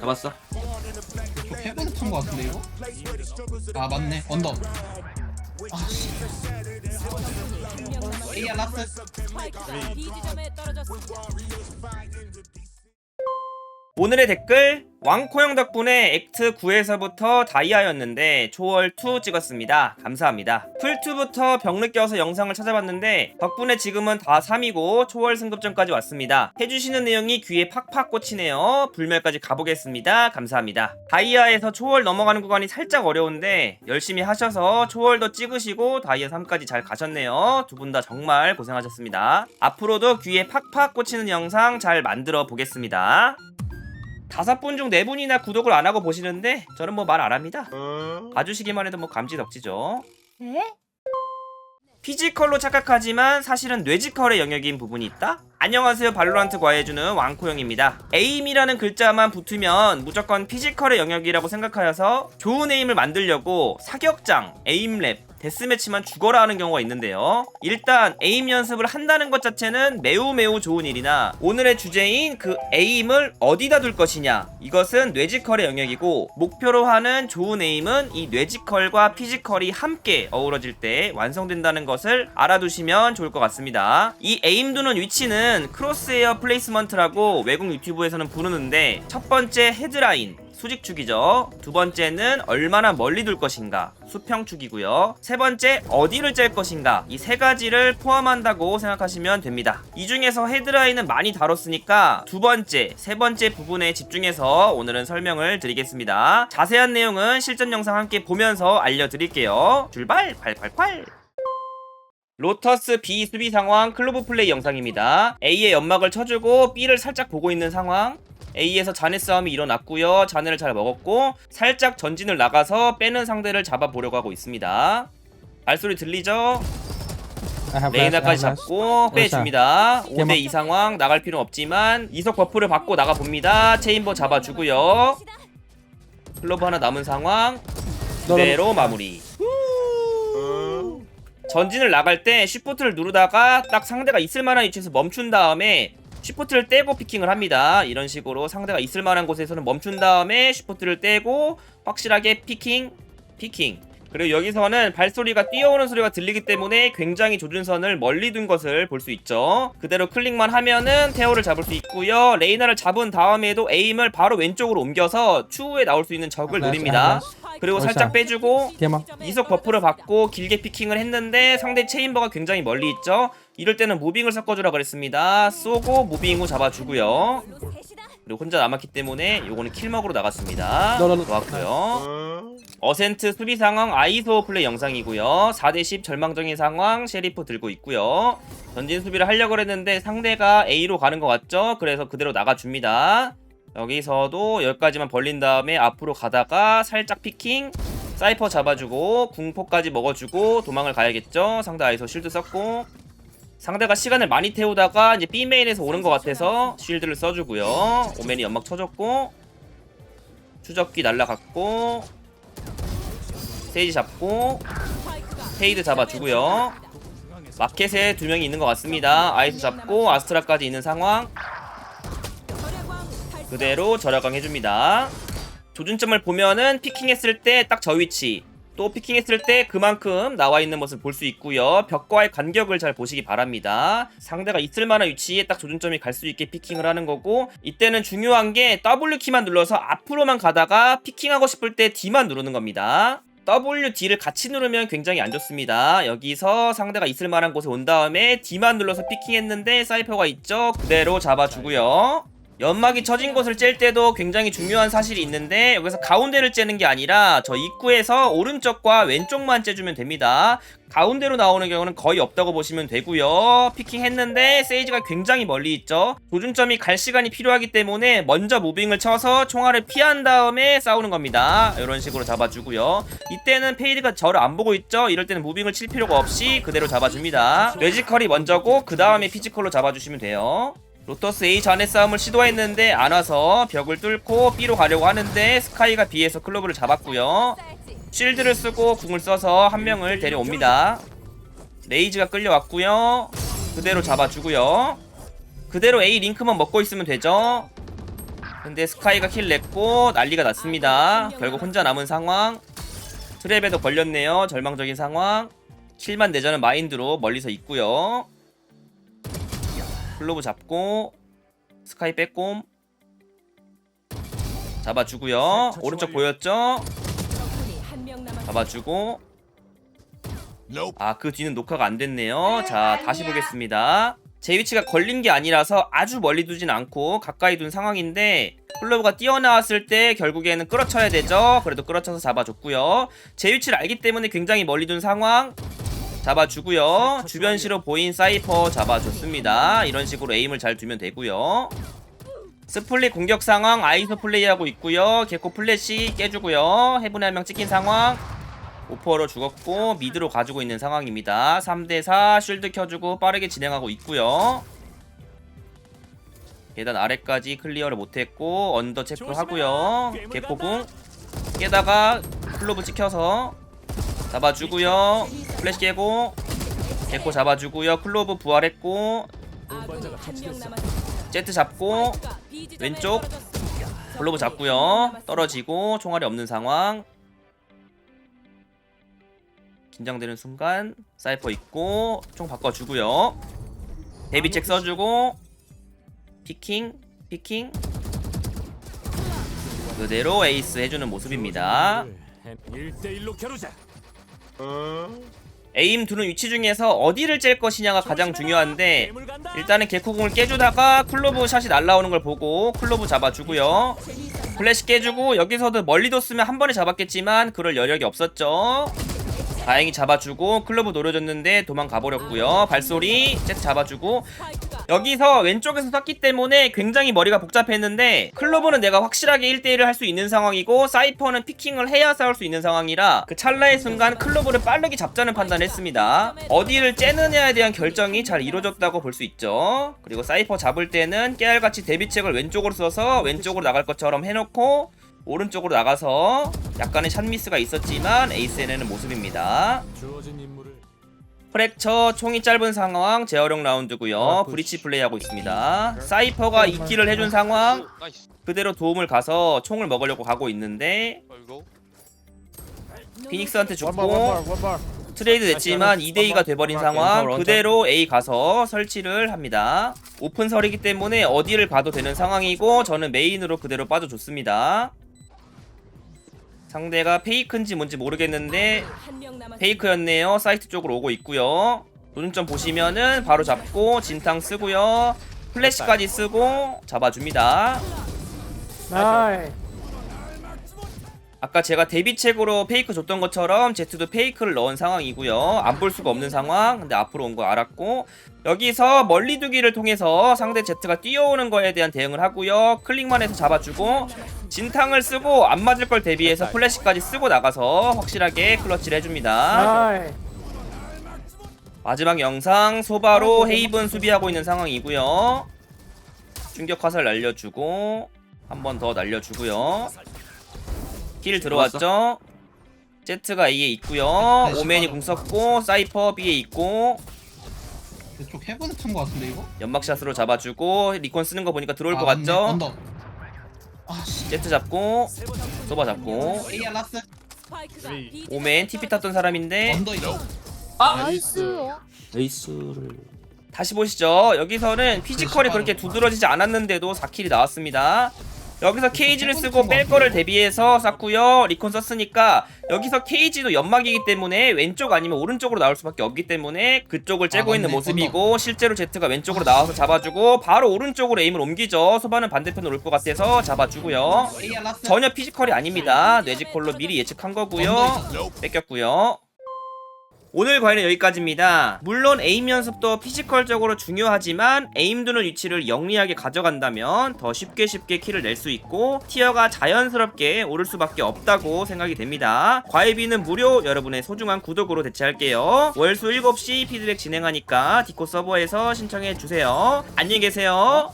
잡았어. 저 패거드 탄거 같은데 이거? 아 맞네 언더 아씨 에이야 라스. 오늘의 댓글 왕코형 덕분에 액트 9에서부터 다이아였는데 초월 2 찍었습니다. 감사합니다. 풀2부터 병 느껴서 영상을 찾아봤는데 덕분에 지금은 다 3이고 초월 승급전까지 왔습니다. 해주시는 내용이 귀에 팍팍 꽂히네요. 불멸까지 가보겠습니다. 감사합니다. 다이아에서 초월 넘어가는 구간이 살짝 어려운데 열심히 하셔서 초월도 찍으시고 다이아 3까지 잘 가셨네요. 두 분 다 정말 고생하셨습니다. 앞으로도 귀에 팍팍 꽂히는 영상 잘 만들어 보겠습니다. 다섯 분 중 네 분이나 구독을 안 하고 보시는데 저는 뭐 말 안 합니다. 봐주시기만 해도 뭐 감지덕지죠. 피지컬로 착각하지만 사실은 뇌지컬의 영역인 부분이 있다? 안녕하세요 발로란트 과외해주는 왕코형입니다 에임이라는 글자만 붙으면 무조건 피지컬의 영역이라고 생각하여서 좋은 에임을 만들려고 사격장, 에임랩, 데스매치만 죽어라 하는 경우가 있는데요. 일단 에임 연습을 한다는 것 자체는 매우 매우 좋은 일이나 오늘의 주제인 그 에임을 어디다 둘 것이냐 이것은 뇌지컬의 영역이고 목표로 하는 좋은 에임은 이 뇌지컬과 피지컬이 함께 어우러질 때 완성된다는 것을 알아두시면 좋을 것 같습니다. 이 에임 두는 위치는 크로스에어 플레이스먼트라고 외국 유튜브에서는 부르는데 첫 번째 헤드라인 수직축이죠. 두 번째는 얼마나 멀리 둘 것인가 수평축이고요. 세 번째 어디를 짤 것인가 이 세 가지를 포함한다고 생각하시면 됩니다. 이 중에서 헤드라인은 많이 다뤘으니까 두 번째, 세 번째 부분에 집중해서 오늘은 설명을 드리겠습니다. 자세한 내용은 실전 영상 함께 보면서 알려드릴게요. 출발! 팔팔팔! 로터스 B 수비 상황 클로브 플레이 영상입니다. A의 연막을 쳐주고 B를 살짝 보고 있는 상황. A에서 자네 싸움이 일어났고요. 자네를 잘 먹었고 살짝 전진을 나가서 빼는 상대를 잡아보려고 하고 있습니다. 발소리 들리죠? 레이나까지 잡고 빼줍니다. 5대 2 상황 나갈 필요 없지만 이석 버프를 받고 나가봅니다. 체인버 잡아주고요. 클로브 하나 남은 상황 그대로 마무리. 전진을 나갈 때 쉬프트를 누르다가 딱 상대가 있을 만한 위치에서 멈춘 다음에 쉬프트를 떼고 피킹을 합니다. 이런 식으로 상대가 있을 만한 곳에서는 멈춘 다음에 쉬프트를 떼고 확실하게 피킹, 피킹. 그리고 여기서는 발소리가 뛰어오는 소리가 들리기 때문에 굉장히 조준선을 멀리 둔 것을 볼 수 있죠. 그대로 클릭만 하면은 테오를 잡을 수 있고요. 레이나를 잡은 다음에도 에임을 바로 왼쪽으로 옮겨서 추후에 나올 수 있는 적을 노립니다. 그리고 살짝 빼주고 이속 버프를 받고 길게 피킹을 했는데 상대 체인버가 굉장히 멀리 있죠. 이럴 때는 무빙을 섞어주라 그랬습니다. 쏘고 무빙 후 잡아주고요. 그리고 혼자 남았기 때문에 요거는 킬먹으로 나갔습니다. 좋았고요. 어센트 수비 상황 아이소 플레이 영상이고요. 4대10 절망적인 상황 셰리프 들고 있고요. 전진 수비를 하려고 했는데 상대가 A로 가는 것 같죠? 그래서 그대로 나가줍니다. 여기서도 여기까지만 벌린 다음에 앞으로 가다가 살짝 피킹 사이퍼 잡아주고 궁포까지 먹어주고 도망을 가야겠죠? 상대 아이소 실드 썼고 상대가 시간을 많이 태우다가 이제 B 메인에서 오는 것 같아서 쉴드를 써주고요. 오맨이 연막 쳐줬고 추적기 날라갔고 스테이지 잡고 페이드 잡아주고요. 마켓에 두 명이 있는 것 같습니다. 아이스 잡고 아스트라까지 있는 상황 그대로 절약강 해줍니다. 조준점을 보면은 피킹했을 때 딱 저 위치 또 피킹했을 때 그만큼 나와 있는 모습을 볼 수 있고요. 벽과의 간격을 잘 보시기 바랍니다. 상대가 있을 만한 위치에 딱 조준점이 갈 수 있게 피킹을 하는 거고 이때는 중요한 게 W 키만 눌러서 앞으로만 가다가 피킹하고 싶을 때 D만 누르는 겁니다. W, D를 같이 누르면 굉장히 안 좋습니다. 여기서 상대가 있을 만한 곳에 온 다음에 D만 눌러서 피킹했는데 사이퍼가 있죠. 그대로 잡아주고요. 연막이 쳐진 곳을 찔 때도 굉장히 중요한 사실이 있는데 여기서 가운데를 째는 게 아니라 저 입구에서 오른쪽과 왼쪽만 째주면 됩니다. 가운데로 나오는 경우는 거의 없다고 보시면 되고요. 피킹 했는데 세이지가 굉장히 멀리 있죠. 조준점이 갈 시간이 필요하기 때문에 먼저 무빙을 쳐서 총알을 피한 다음에 싸우는 겁니다. 이런 식으로 잡아주고요. 이때는 페이드가 저를 안 보고 있죠. 이럴 때는 무빙을 칠 필요가 없이 그대로 잡아줍니다. 뇌지컬이 먼저고 그 다음에 피지컬로 잡아주시면 돼요. 로터스 A 전에 싸움을 시도했는데 안 와서 벽을 뚫고 B로 가려고 하는데 스카이가 B에서 클로브를 잡았고요. 쉴드를 쓰고 궁을 써서 한 명을 데려옵니다. 레이즈가 끌려왔고요. 그대로 잡아주고요. 그대로 A 링크만 먹고 있으면 되죠. 근데 스카이가 킬 냈고 난리가 났습니다. 결국 혼자 남은 상황. 트랩에도 걸렸네요. 절망적인 상황. 킬만 내자는 마인드로 멀리서 있고요. 클로브 잡고 스카이 빼꼼 잡아주고요. 오른쪽 보였죠? 잡아주고. 아 그 뒤는 녹화가 안 됐네요. 자 다시 보겠습니다. 제 위치가 걸린 게 아니라서 아주 멀리 두진 않고 가까이 둔 상황인데 클로브가 뛰어나왔을 때 결국에는 끌어쳐야 되죠. 그래도 끌어쳐서 잡아줬고요. 제 위치를 알기 때문에 굉장히 멀리 둔 상황 잡아주고요. 주변 시로 보인 사이퍼 잡아줬습니다. 이런 식으로 에임을 잘 두면 되고요. 스플릿 공격 상황 아이소 플레이하고 있고요. 개코 플래시 깨주고요. 해븐에 한명 찍힌 상황. 오퍼로 죽었고 미드로 가지고 있는 상황입니다. 3대4 쉴드 켜주고 빠르게 진행하고 있고요. 계단 아래까지 클리어를 못했고 언더 체크하고요. 개코궁. 깨다가 클로브 찍혀서 잡아주고요 플래시 깨고 개코 잡아주고요 클로브 부활했고. 제트 잡고 왼쪽. 클로브 잡고요. 떨어지고 총알이 없는 상황 긴장되는 순간 사이퍼 있고 총 바꿔주고요 데뷔책 써주고 피킹 피킹 그대로 에이스 해주는 모습입니다 1대1로 겨루자. 에임 두는 위치 중에서 어디를 짤 것이냐가 가장 중요한데. 일단은 개코공을 깨주다가 클로브 샷이 날라오는 걸 보고 클로브 잡아주고요. 플래시 깨주고 여기서도 멀리 뒀으면 한 번에 잡았겠지만 그럴 여력이 없었죠 다행히 잡아주고 클로브 노려줬는데 도망가버렸고요. 발소리 제트 잡아주고. 여기서 왼쪽에서 쐈기 때문에 굉장히 머리가 복잡했는데 클로브는 내가 확실하게 1대1을 할 수 있는 상황이고 사이퍼는 피킹을 해야 싸울 수 있는 상황이라 그 찰나의 순간 클로브를 빠르게 잡자는 판단을 했습니다. 어디를 째느냐에 대한 결정이 잘 이루어졌다고 볼 수 있죠. 그리고 사이퍼 잡을 때는 깨알같이 데뷔책을 왼쪽으로 써서 왼쪽으로 나갈 것처럼 해놓고 오른쪽으로 나가서 약간의 샷미스가 있었지만 에이스에는 모습입니다. 주어진 임무를 프랙처 총이 짧은 상황 제어력 라운드고요. 브리치 플레이하고 있습니다. 사이퍼가 2킬을 해준 상황 나이스. 그대로 도움을 가서 총을 먹으려고 가고 있는데. 피닉스한테 죽고 트레이드 됐지만 2대2가 돼버린 상황 그대로 A 가서 설치를 합니다. 오픈설이기 때문에 어디를 가도 되는 상황이고 저는 메인으로 그대로 빠져줬습니다 상대가 페이크인지 뭔지 모르겠는데. 페이크였네요. 사이트 쪽으로 오고 있고요. 도전점 보시면은 바로 잡고 진탕 쓰고요. 플래시까지 쓰고 잡아줍니다. 아까 제가 데뷔책으로 페이크 줬던 것처럼 제트도 페이크를 넣은 상황이고요. 안 볼 수가 없는 상황. 근데 앞으로 온 거 알았고 여기서 멀리 두기를 통해서 상대 제트가 뛰어오는 거에 대한 대응을 하고요. 클릭만 해서 잡아주고 진탕을 쓰고 안 맞을 걸 대비해서 플래시까지 쓰고 나가서 확실하게 클러치를 해줍니다. 마지막 영상 소바로 헤이븐 수비하고 있는 상황이고요. 충격 화살 날려주고 한 번 더 날려주고요. 킬 들어왔죠? 제트가 A에 있고요. 오맨이 궁 썼고 사이퍼 B에 있고 이쪽 해븐에 튼거 같은데 이거? 연막샷으로 잡아주고 리콘 쓰는 거 보니까 들어올 아, 것 맞네. 같죠? 언더. 아씨. 제트 잡고 소바 잡고 라스. 오맨 TP 탔던 사람인데 언더 있어. 에이스를 다시 보시죠. 여기서는 피지컬이 그렇게 두드러지지 않았는데도 4킬이 나왔습니다. 여기서 케이지를 쓰고 뺄 거를 대비해서 쐈고요. 리콘 썼으니까 여기서 케이지도 연막이기 때문에 왼쪽 아니면 오른쪽으로 나올 수밖에 없기 때문에 그쪽을 째고 아, 있는. 모습이고 실제로 제트가 왼쪽으로 나와서 잡아주고 바로 오른쪽으로 에임을 옮기죠. 소바는 반대편으로 올 것 같아서 잡아주고요. 전혀 피지컬이 아닙니다. 뇌지컬로 미리 예측한 거고요. 뺏겼고요. 오늘 과외는 여기까지입니다. 물론 에임 연습도 피지컬적으로 중요하지만 에임 두는 위치를 영리하게 가져간다면 더 쉽게 쉽게 킬을 낼 수 있고 티어가 자연스럽게 오를 수밖에 없다고 생각이 됩니다. 과외비는 무료 여러분의 소중한 구독으로 대체할게요. 월수 7시 피드백 진행하니까 디코 서버에서 신청해 주세요. 안녕히 계세요.